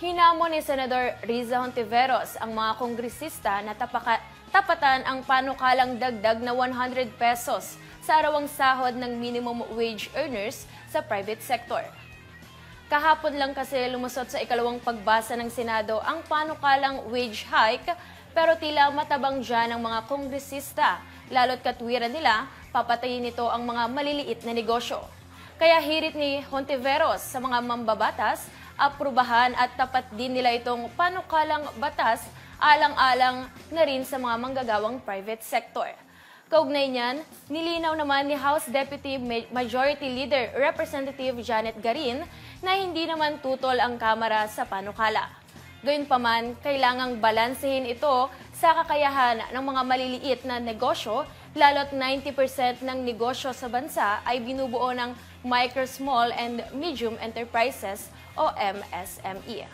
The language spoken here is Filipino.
Hinamon ni Senador Riza Hontiveros ang mga kongresista na tapaka- tapatan ang panukalang dagdag na 100 pesos sa arawang sahod ng minimum wage earners sa private sector. Kahapon lang kasi lumusot sa ikalawang pagbasa ng Senado ang panukalang wage hike pero tila matabang dyan ang mga kongresista lalo't katwiran nila papatayin nito ang mga maliliit na negosyo. Kaya hirit ni Hontiveros sa mga mambabatas, aprubahan at tapat din nila itong panukalang batas alang-alang na rin sa mga manggagawang private sector. Kaugnay niyan, nilinaw naman ni House Deputy Ma- Majority Leader Representative Janet Garin na hindi naman tutol ang Kamara sa panukala. Gayunpaman, kailangang balansehin ito sa kakayahan ng mga maliliit na negosyo, lalo't 90% ng negosyo sa bansa ay binubuo ng Micro, Small and Medium Enterprises o MSME.